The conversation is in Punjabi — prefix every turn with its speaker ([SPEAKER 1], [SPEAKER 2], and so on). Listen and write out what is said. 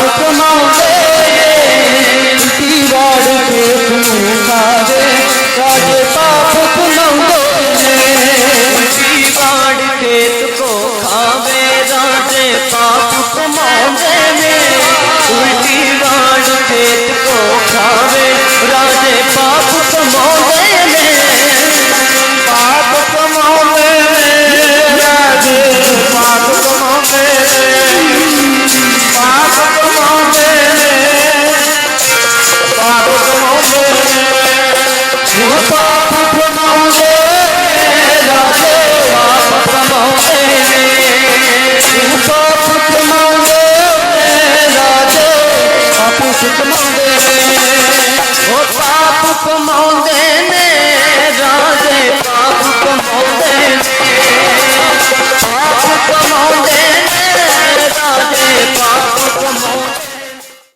[SPEAKER 1] কল্পনা ਪਾਪ ਕਮਾਉਂਦੇ ਰਾਜੇ ਪਾਪ ਕਮਾਉਂਦੇ ਨੇ
[SPEAKER 2] ਪਾਪ ਕਮਾਉਂਦੇ ਰਾਜੇ ਪਾਪ ਕਮਾਉਂਦੇ ਨੇ ਉਹ ਪਾਪ ਕਮਾਉਂਦੇ